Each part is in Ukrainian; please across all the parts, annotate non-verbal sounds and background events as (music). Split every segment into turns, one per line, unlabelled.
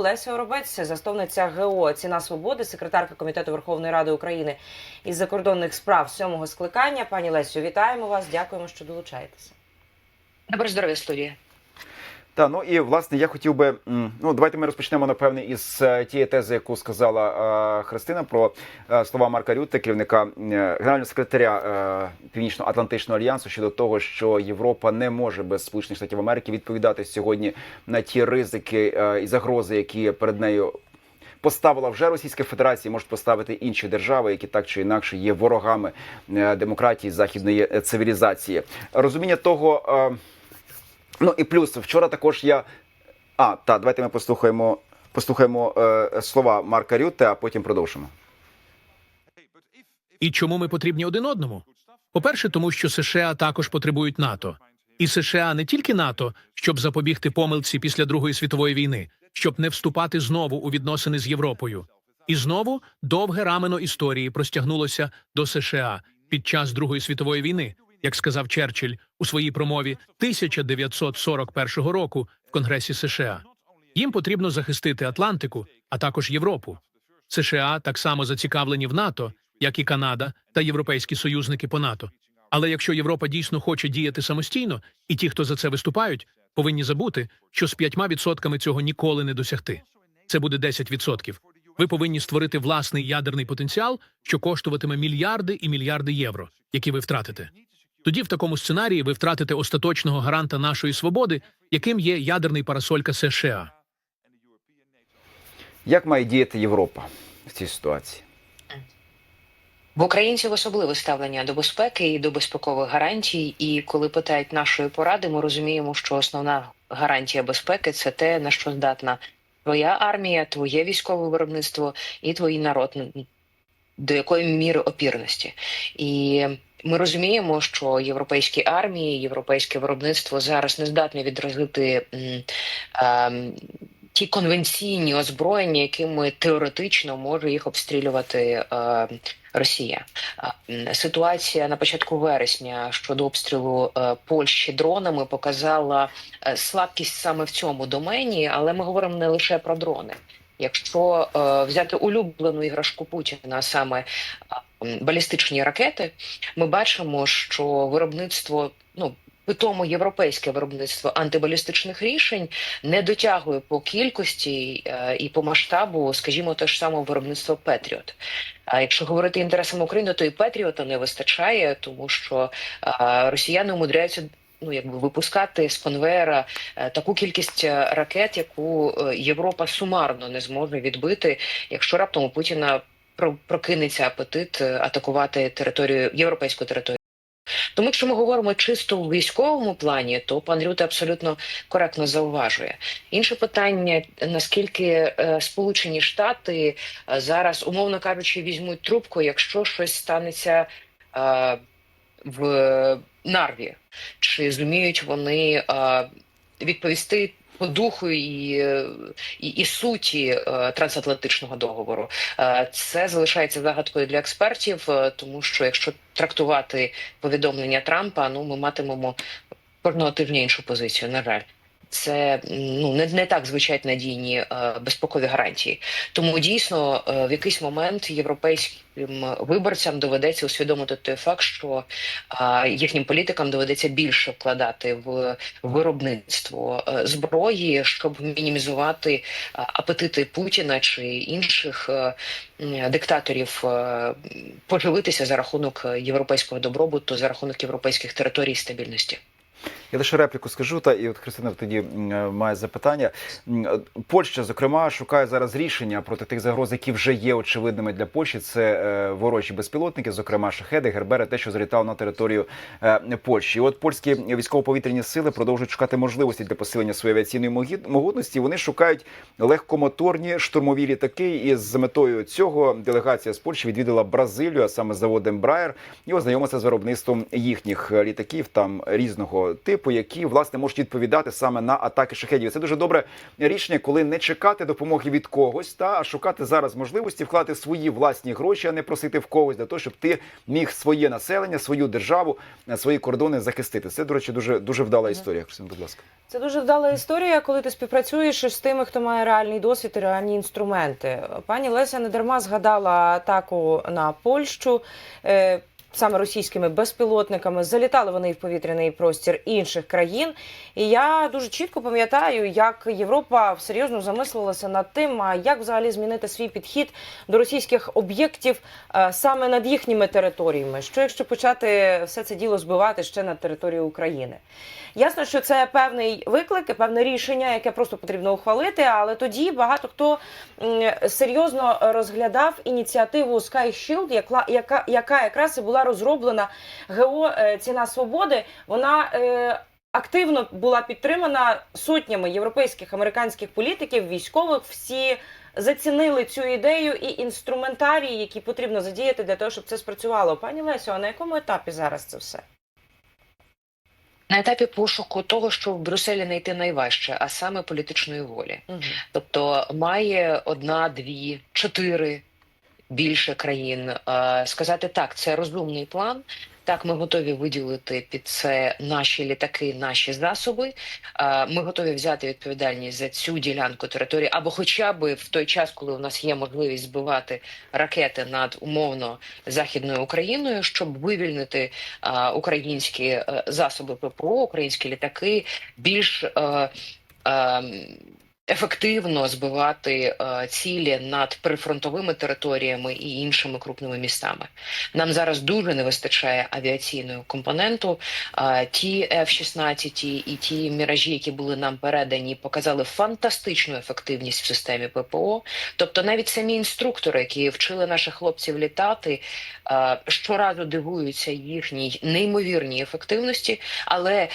Леся Оробець, засновниця ГО Ціна свободи, секретарка комітету Верховної Ради України із закордонних справ сьомого скликання. Пані Лесю, вітаємо вас. Дякуємо, що долучаєтеся.
Добре здоров'я студія.
Та ну і власне я хотів би ну давайте ми розпочнемо напевне із е, тієї тези, яку сказала е, Христина про е, слова Марка Рютте, керівника генерального секретаря Північно-Атлантичного альянсу щодо того, що Європа не може без Сполучених Штатів Америки відповідати сьогодні на ті ризики і загрози, які перед нею. Поставила вже Російська Федерація, можуть поставити інші держави, які так чи інакше є ворогами демократії західної цивілізації. Розуміння того, Ну і плюс вчора також я. А, так, давайте ми послухаємо, послухаємо е, слова Марка Рютте, а потім продовжимо.
І чому ми потрібні один одному? По-перше, тому що США також потребують НАТО. І США не тільки НАТО, щоб запобігти помилці після Другої світової війни, щоб не вступати знову у відносини з Європою. І знову довге рамено історії простягнулося до США під час Другої світової війни, як сказав Черчилль у своїй промові 1941 року в Конгресі США. Їм потрібно захистити Атлантику, а також Європу. США так само зацікавлені в НАТО, як і Канада та європейські союзники по НАТО. Але якщо Європа дійсно хоче діяти самостійно, і ті, хто за це виступають, повинні забути, що з п'ятьма відсотками цього ніколи не досягти. Це буде 10 відсотків. Ви повинні створити власний ядерний потенціал, що коштуватиме мільярди і мільярди євро, які ви втратите. Тоді в такому сценарії ви втратите остаточного гаранта нашої свободи, яким є ядерний парасолька США.
Як має діяти Європа в цій ситуації?
В українців особливе ставлення до безпеки і до безпекових гарантій. І коли питають нашої поради, ми розуміємо, що основна гарантія безпеки це те, на що здатна твоя армія, твоє військове виробництво і твій народ до якої міри опірності. І ми розуміємо, що європейські армії, європейське виробництво зараз не здатні відразити ті конвенційні озброєння, якими теоретично може їх обстрілювати е, Росія. Ситуація на початку вересня щодо обстрілу е, Польщі дронами показала е, слабкість саме в цьому домені, але ми говоримо не лише про дрони. Якщо е, взяти улюблену іграшку Путіна, саме балістичні ракети, ми бачимо, що виробництво ну. Питомо європейське виробництво антибалістичних рішень не дотягує по кількості е, і по масштабу, скажімо, те ж саме виробництво Петріот. А якщо говорити інтересами України, то і Петріота не вистачає, тому що е, росіяни умудряються ну якби випускати з конвейера е, таку кількість ракет, яку Європа сумарно не зможе відбити, якщо раптом у Путіна прокинеться апетит е, атакувати територію європейську територію. Тому, якщо ми говоримо чисто у військовому плані, то пан Рюте абсолютно коректно зауважує. Інше питання: наскільки е, Сполучені Штати е, зараз, умовно кажучи, візьмуть трубку, якщо щось станеться в Нарві, чи зуміють вони відповісти по духу і, і, і суті е, трансатлантичного договору. Е, Це залишається загадкою для експертів, е, тому що якщо трактувати повідомлення Трампа, ну ми матимемо кожного тижня іншу позицію. На жаль. Це ну не, не так звучать надійні е, безпекові гарантії. Тому дійсно е, в якийсь момент європейським виборцям доведеться усвідомити той факт, що їхнім політикам доведеться більше вкладати в виробництво е, зброї, щоб мінімізувати апетити Путіна чи інших диктаторів поживитися за рахунок європейського добробуту, за рахунок європейських територій стабільності.
Я лише репліку скажу, та і от Христина тоді е, має запитання. Е, Польща, зокрема, шукає зараз рішення проти тих загроз, які вже є очевидними для Польщі. Це е, ворожі безпілотники, зокрема шахеди, гербери, те, що залітало на територію Польщі. І от польські військово-повітряні сили продовжують шукати можливості для посилення своєї авіаційної могутності. Вони шукають легкомоторні штурмові літаки. І з метою цього делегація з Польщі відвідала Бразилію, а саме завод Ембраєр, і ознайомилася з виробництвом їхніх літаків там різного типу. Типу, які власне можуть відповідати саме на атаки шахедів. Це дуже добре рішення, коли не чекати допомоги від когось, та а шукати зараз можливості вкладати свої власні гроші, а не просити в когось для того, щоб ти міг своє населення, свою державу, е, свої кордони захистити. Це, до речі, дуже дуже вдала історія. Христина, будь ласка.
Це дуже вдала історія, коли ти співпрацюєш із тими, хто має реальний досвід і реальні інструменти. Пані Леся не дарма згадала атаку на Польщу. Саме російськими безпілотниками залітали вони в повітряний простір інших країн. І я дуже чітко пам'ятаю, як Європа серйозно замислилася над тим, а як взагалі змінити свій підхід до російських об'єктів е, саме над їхніми територіями. Що якщо почати все це діло збивати ще на території України? Ясно, що це певний виклик, певне рішення, яке просто потрібно ухвалити. Але тоді багато хто серйозно розглядав ініціативу Sky Shield, яка, яка, яка якраз і була розроблена ГО е, Ціна свободи. Вона е, активно була підтримана сотнями європейських американських політиків, військових. Всі зацінили цю ідею і інструментарії, які потрібно задіяти для того, щоб це спрацювало. Пані Лесю, а на якому етапі зараз це все?
На етапі пошуку того, що в Брюсселі знайти найважче, а саме політичної волі.
Угу.
Тобто має одна, дві, чотири більше країн е, сказати так, це розумний план. Так, ми готові виділити під це наші літаки, наші засоби. Е, Ми готові взяти відповідальність за цю ділянку території, або хоча б в той час, коли у нас є можливість збивати ракети над умовно західною Україною, щоб вивільнити е, українські засоби ППО, українські літаки більш. Ефективно збивати е, цілі над прифронтовими територіями і іншими крупними містами. Нам зараз дуже не вистачає авіаційного компоненту. Е, ті F-16 і ті міражі, які були нам передані, показали фантастичну ефективність в системі ППО. Тобто, навіть самі інструктори, які вчили наших хлопців літати, е, щоразу дивуються їхній неймовірній ефективності, але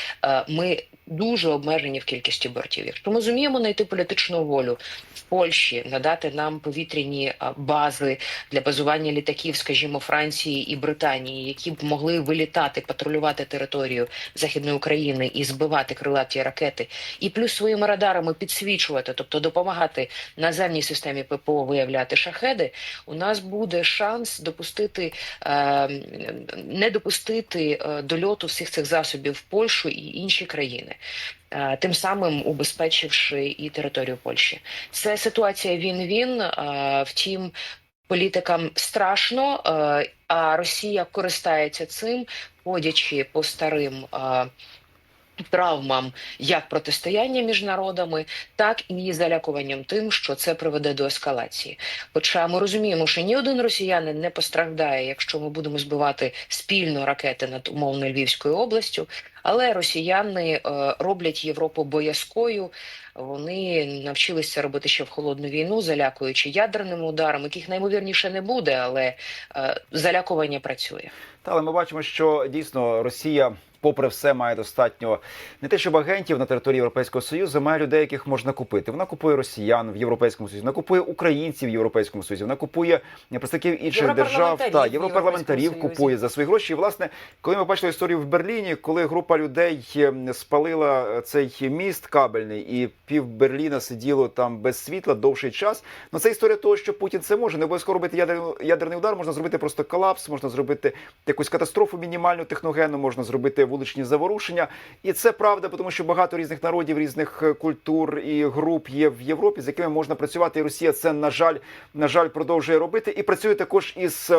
ми дуже обмежені в кількості бортів. Якщо ми зуміємо знайти політичну волю в Польщі, надати нам повітряні бази для базування літаків, скажімо, Франції і Британії, які б могли вилітати, патрулювати територію Західної України і збивати крилаті ракети, і плюс своїми радарами підсвічувати, тобто допомагати наземній системі ППО виявляти шахеди, у нас буде шанс допустити е, не допустити е, дольоту всіх цих засобів в Польщу і інші країни. Е, Тим самим убезпечивши і територію Польщі, це ситуація він-він. е, Втім, політикам страшно, е, а Росія користається цим, ходячи по старим травмам як протистояння між народами, так і залякуванням тим, що це приведе до ескалації. Хоча ми розуміємо, що ні один росіянин не постраждає, якщо ми будемо збивати спільно ракети над умовно Львівською областю. Але росіяни е, роблять Європу боязкою. Вони навчилися робити ще в холодну війну, залякуючи ядерними ударами, яких наймовірніше не буде, але е, залякування працює.
Та, але ми бачимо, що дійсно Росія, попри все, має достатньо не те, щоб агентів на території Європейського Союзу, має людей, яких можна купити. Вона купує росіян в Європейському Союзі, вона купує українців в Європейському Союзі, вона купує представників інших держав та європарламентарів купує за свої гроші. І власне, коли ми бачили історію в Берліні, коли група людей е, спалила цей міст кабельний, і пів Берліна сиділо там без світла довший час. Ну це історія того, що Путін це може. Не обов'язково робити ядерний, ядерний удар, можна зробити просто колапс, можна зробити якусь катастрофу мінімальну техногенну, можна зробити вуличні заворушення. І це правда, тому що багато різних народів, різних е, культур і груп є в Європі, з якими можна працювати. І Росія це на жаль, на жаль, продовжує робити. І працює також із.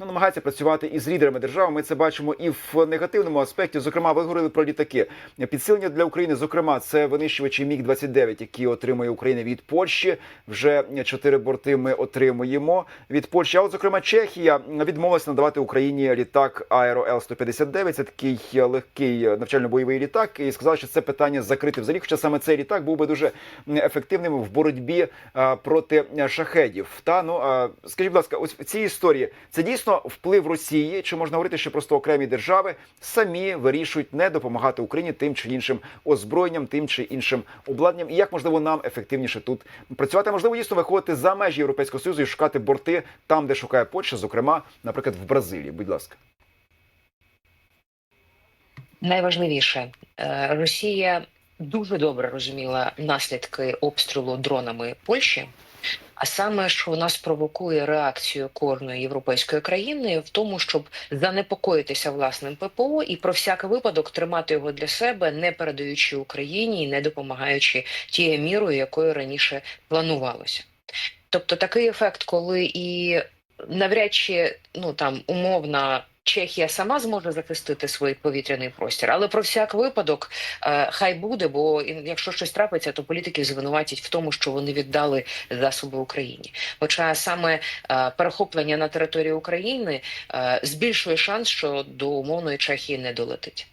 Ну, намагається працювати із лідерами держави. Ми це бачимо і в негативному аспекті. Зокрема, ви говорили про літаки. Підсилення для України, зокрема, це винищувачі Міг 29 які отримує Україна від Польщі. Вже чотири борти ми отримуємо від Польщі. А от зокрема, Чехія відмовилася надавати Україні літак Аеро Л 159 Це такий легкий навчально-бойовий літак. І сказали, що це питання закрите взагалі. Хоча саме цей літак був би дуже ефективним в боротьбі проти шахедів. Та ну скажіть, будь ласка, ось в цій історії це дійсно вплив Росії, чи можна говорити, що просто окремі держави самі вирішують не допомагати Україні тим чи іншим озброєнням, тим чи іншим обладнанням, і як можливо нам ефективніше тут працювати? Можливо, дійсно виходити за межі Європейського союзу і шукати борти там, де шукає Польща, зокрема, наприклад, в Бразилії. Будь ласка.
Найважливіше, е, Росія дуже добре розуміла наслідки обстрілу дронами Польщі. А саме, що вона спровокує реакцію кожної європейської країни в тому, щоб занепокоїтися власним ППО і про всякий випадок тримати його для себе, не передаючи Україні і не допомагаючи тією мірою, якою раніше планувалося. Тобто такий ефект, коли і навряд чи ну там умовна. Чехія сама зможе захистити свій повітряний простір, але про всяк випадок е, хай буде, бо якщо щось трапиться, то політики звинуватять в тому, що вони віддали засоби Україні. Хоча саме е, перехоплення на території України е, збільшує шанс, що до умовної Чехії не долетить.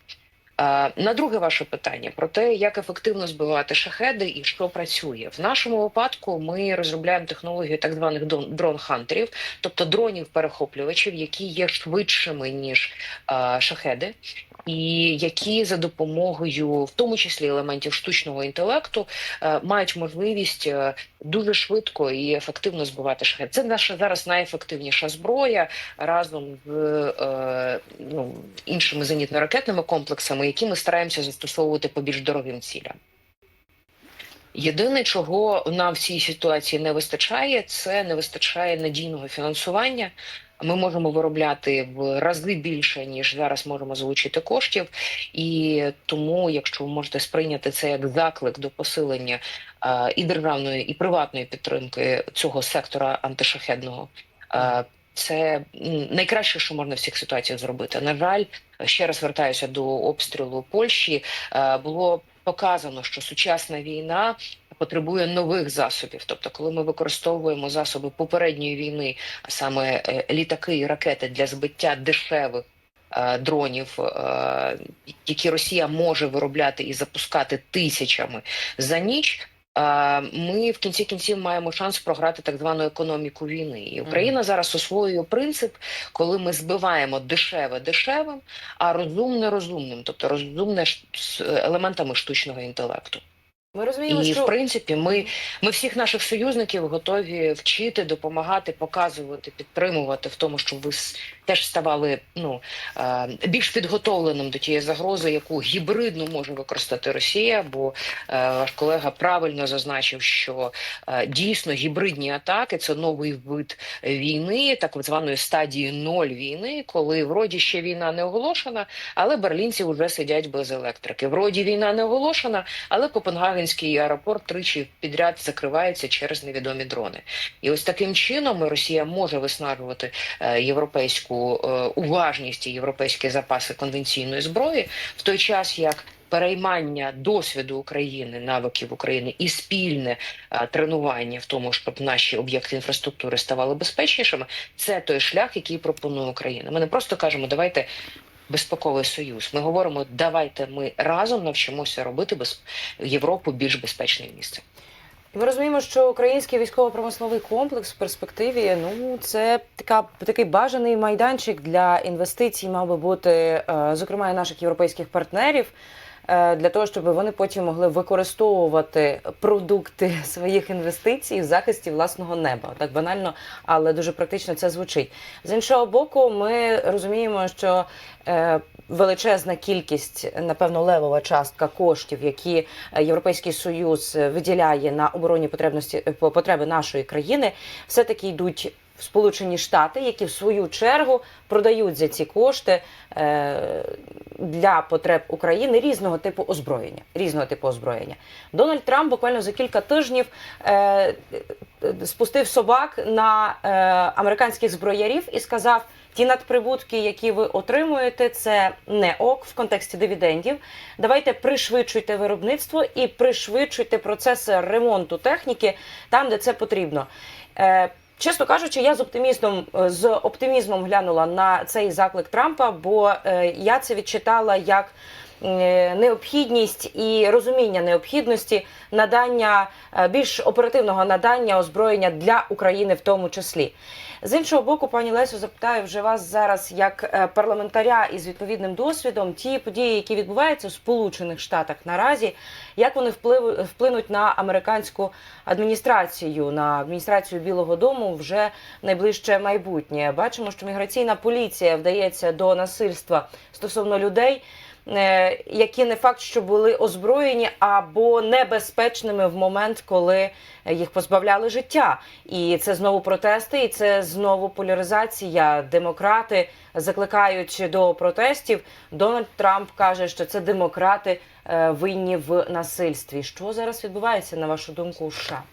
На друге ваше питання про те, як ефективно збивати шахеди і що працює в нашому випадку. Ми розробляємо технологію так званих дрон-хантерів, тобто дронів-перехоплювачів, які є швидшими ніж шахеди, і які за допомогою, в тому числі елементів штучного інтелекту, мають можливість дуже швидко і ефективно збивати шахет. Це наша зараз найефективніша зброя разом з е, ну, іншими зенітно-ракетними комплексами, які ми стараємося застосовувати по більш дорогим цілям. Єдине, чого нам в цій ситуації не вистачає, це не вистачає надійного фінансування. Ми можемо виробляти в рази більше, ніж зараз можемо залучити коштів, і тому, якщо ви можете сприйняти це як заклик до посилення і державної, і приватної підтримки цього сектора антишахедного, це найкраще, що можна в цих ситуаціях зробити. На жаль, ще раз вертаюся до обстрілу Польщі. е, Було показано, що сучасна війна потребує нових засобів. Тобто, коли ми використовуємо засоби попередньої війни, а саме е, літаки і ракети для збиття дешевих. е, Дронів, е, які Росія може виробляти і запускати тисячами за ніч. Е, Ми в кінці кінців маємо шанс програти так звану економіку війни. І Україна зараз освоює принцип, коли ми збиваємо дешеве дешевим, а розумне розумним, тобто розумне з елементами штучного інтелекту.
Ми розуміємо,
І
що
в принципі, ми, ми всіх наших союзників готові вчити, допомагати, показувати, підтримувати в тому, щоб ви теж ставали ну е, більш підготовленим до тієї загрози, яку гібридно може використати Росія. Бо е, ваш колега правильно зазначив, що е, дійсно гібридні атаки це новий вид війни, так званої стадії ноль війни, коли вроді ще війна не оголошена, але берлінці вже сидять без електрики. Вроді війна не оголошена, але Копенгагенський аеропорт тричі підряд закривається через невідомі дрони. І ось таким чином Росія може виснажувати е, європейську е, уважність і європейські запаси конвенційної зброї в той час, як переймання досвіду України, навиків України і спільне е, тренування в тому, щоб наші об'єкти інфраструктури ставали безпечнішими, це той шлях, який пропонує Україна. Ми не просто кажемо, давайте. Безпековий союз. Ми говоримо, давайте ми разом навчимося робити без Європу більш безпечним місцем.
Ми розуміємо, що український військово-промисловий комплекс в перспективі ну це така такий бажаний майданчик для інвестицій, мав би бути, е, зокрема і наших європейських партнерів. Е, Для того щоб вони потім могли використовувати продукти (laughs) своїх інвестицій в захисті власного неба, так банально, але дуже практично це звучить. З іншого боку, ми розуміємо, що е, величезна кількість, напевно, левова частка коштів, які е, Європейський Союз виділяє на оборонні потребності по- потреби нашої країни, все таки йдуть в Сполучені Штати, які в свою чергу продають за ці кошти е, для потреб України різного типу озброєння. Різного типу озброєння. Дональд Трамп буквально за кілька тижнів е, спустив собак на е, американських зброярів і сказав: ті надприбутки, які ви отримуєте, це не ок в контексті дивідендів. Давайте пришвидшуйте виробництво і пришвидшуйте процеси ремонту техніки там, де це потрібно. Е, Чесно кажучи, я з оптимізмом з оптимізмом глянула на цей заклик Трампа, бо е, я це відчитала як е, необхідність і розуміння необхідності надання е, більш оперативного надання озброєння для України, в тому числі. З іншого боку, пані Лесю, запитаю вже вас зараз як е, парламентаря із відповідним досвідом, ті події, які відбуваються в Сполучених Штатах наразі, як вони вплинуть на американську адміністрацію, на адміністрацію Білого Дому вже найближче майбутнє. Бачимо, що міграційна поліція вдається до насильства стосовно людей. Е, які не факт, що були озброєні або небезпечними в момент, коли їх позбавляли життя. І це знову протести, і це знову поляризація. Демократи закликають до протестів. Дональд Трамп каже, що це демократи е, винні в насильстві. Що зараз відбувається на вашу думку? у США?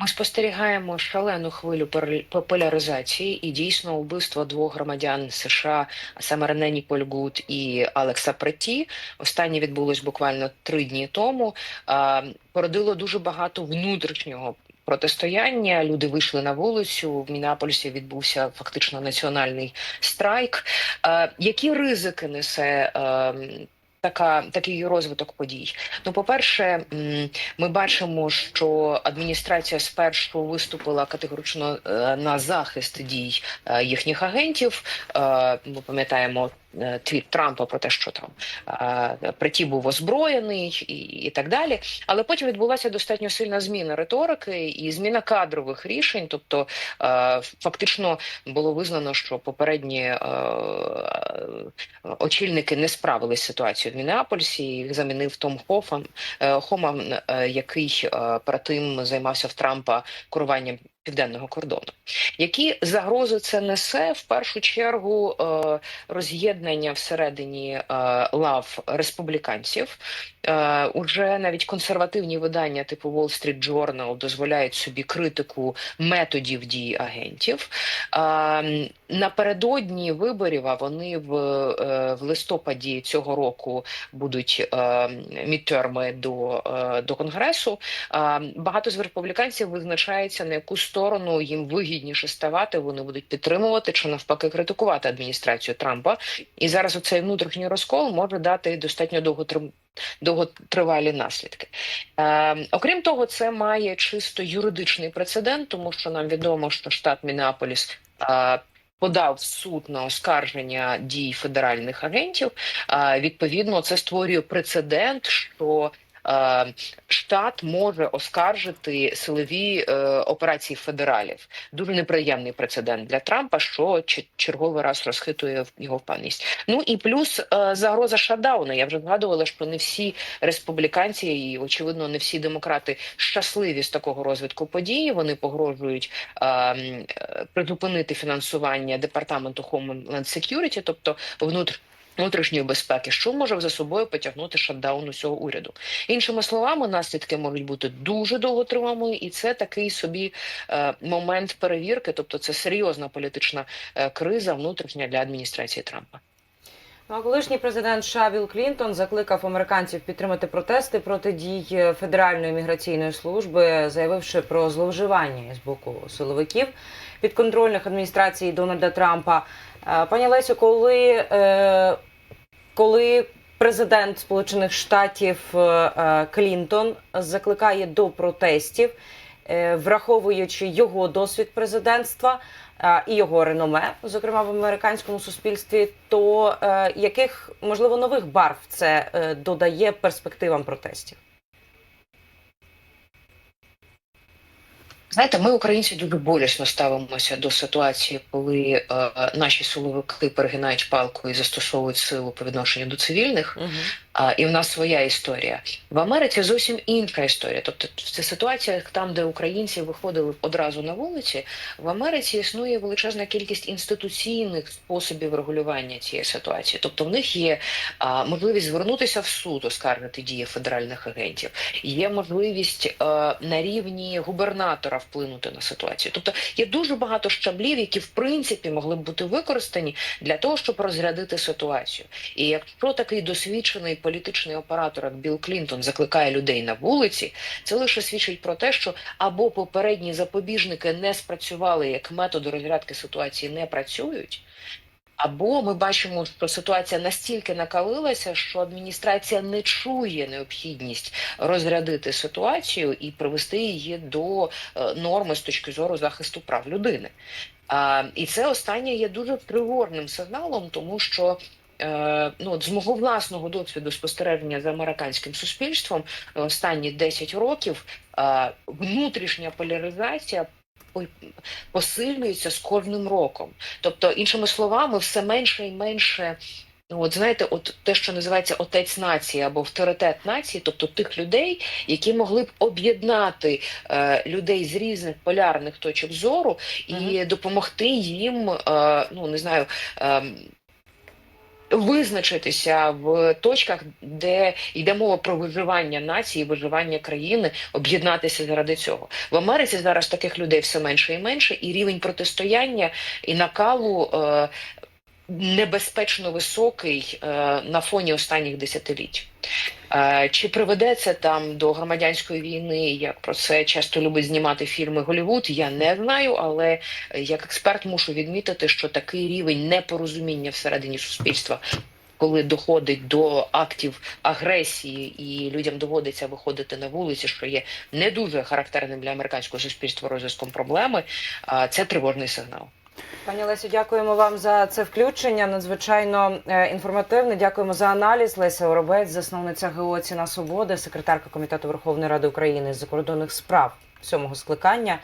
Ми спостерігаємо шалену хвилю популяризації і дійсно вбивство двох громадян США, а саме Рене Ніколь Гуд і Алекса Преті. Останнє відбулось буквально три дні тому. Породило дуже багато внутрішнього. Протистояння люди вийшли на вулицю. В Мінеаполісі відбувся фактично національний страйк. Е, які ризики несе е, така такий розвиток подій? Ну, по-перше, ми бачимо, що адміністрація спершу виступила категорично е, на захист дій е, їхніх агентів. Е, Ми пам'ятаємо твіт Трампа про те, що там приті був озброєний і, і так далі. Але потім відбулася достатньо сильна зміна риторики і зміна кадрових рішень. Тобто, фактично було визнано, що попередні очільники не справились з ситуацією в Мінеаполісі. Їх замінив Том Хофан, е, Хоман, е, який е, перед тим займався в Трампа керуванням південного кордону. Які загрози це несе в першу чергу е, роз'єднання всередині е, лав республіканців? Е, Уже навіть консервативні видання типу Wall Street Journal дозволяють собі критику методів дій агентів. Напередодні виборів, а вони в, в листопаді цього року будуть мідтерми до, до конгресу. Багато з республіканців визначається на яку сторону їм вигідніше ставати. Вони будуть підтримувати чи навпаки критикувати адміністрацію Трампа. І зараз оцей внутрішній розкол може дати достатньо довготрим... довготривалі наслідки. Е, окрім того, це має чисто юридичний прецедент, тому що нам відомо, що штат Мінеаполіс. е, Подав в суд на оскарження дій федеральних агентів. Е, Відповідно, це створює прецедент, що штат може оскаржити силові е, операції федералів. Дуже неприємний прецедент для Трампа, що черговий раз розхитує його впевненість. Ну і плюс е, загроза шатдауна. Я вже згадувала, що не всі республіканці і очевидно не всі демократи щасливі з такого розвитку події. Вони погрожують е, е, призупинити фінансування департаменту Homeland Security, тобто внутр. Внутрішньої безпеки, що може за собою потягнути шатдаун усього уряду, іншими словами, наслідки можуть бути дуже довготривалими, і це такий собі е, момент перевірки, тобто це серйозна політична е, криза внутрішня для адміністрації Трампа.
Ну, а колишній президент США Білл Клінтон закликав американців підтримати протести проти дій Федеральної міграційної служби, заявивши про зловживання з боку силовиків підконтрольних адміністрації Дональда Трампа. Е, Пані Лесю, коли, е, коли президент Сполучених Штатів е, Клінтон закликає до протестів, враховуючи його досвід президентства і його реноме, зокрема в американському суспільстві, то яких можливо нових барв це додає перспективам протестів?
Знаєте, ми, українці, дуже болісно ставимося до ситуації, коли е, наші силовики перегинають палку і застосовують силу по відношенню до цивільних.
Угу.
А, і в нас своя історія. В Америці зовсім інша історія. Тобто, це ситуація там, де українці виходили одразу на вулиці. В Америці існує величезна кількість інституційних способів регулювання цієї ситуації. Тобто, в них є а, можливість звернутися в суд, оскаржити дії федеральних агентів. Є можливість а, на рівні губернатора вплинути на ситуацію. Тобто є дуже багато щаблів, які в принципі могли б бути використані для того, щоб розрядити ситуацію. І якщо такий досвідчений політичний оператор, як Білл Клінтон, закликає людей на вулиці, це лише свідчить про те, що або попередні запобіжники не спрацювали як методи розрядки ситуації не працюють. Або ми бачимо, що ситуація настільки накалилася, що адміністрація не чує необхідність розрядити ситуацію і привести її до е, норми з точки зору захисту прав людини. І це останнє є дуже тривожним сигналом, тому що. е, Ну, от з мого власного досвіду спостереження за американським суспільством е, останні 10 років внутрішня поляризація по- посилюється з кожним роком. Тобто, іншими словами, все менше і менше Ну, от знаєте, от те, що називається отець нації або авторитет нації, тобто тих людей, які могли б об'єднати е, людей з різних полярних точок зору і допомогти їм, е, ну не знаю. Е, Визначитися в точках, де йде мова про виживання нації, виживання країни, об'єднатися заради цього в Америці. Зараз таких людей все менше і менше, і рівень протистояння і накалу е, небезпечно високий е, на фоні останніх десятиліть. Е, Чи приведе це там до громадянської війни, як про це часто любить знімати фільми Голівуд? Я не знаю, але е, як експерт мушу відмітити, що такий рівень непорозуміння всередині суспільства. Коли доходить до актів агресії і людям доводиться виходити на вулиці, що є не дуже характерним для американського суспільства розв'язком проблеми, а це тривожний сигнал.
Пані Лесю, дякуємо вам за це включення. Надзвичайно е, інформативне. Дякуємо за аналіз. Леся Оробець, засновниця ГО «Ціна свободи, секретарка комітету Верховної Ради України з закордонних справ сьомого скликання.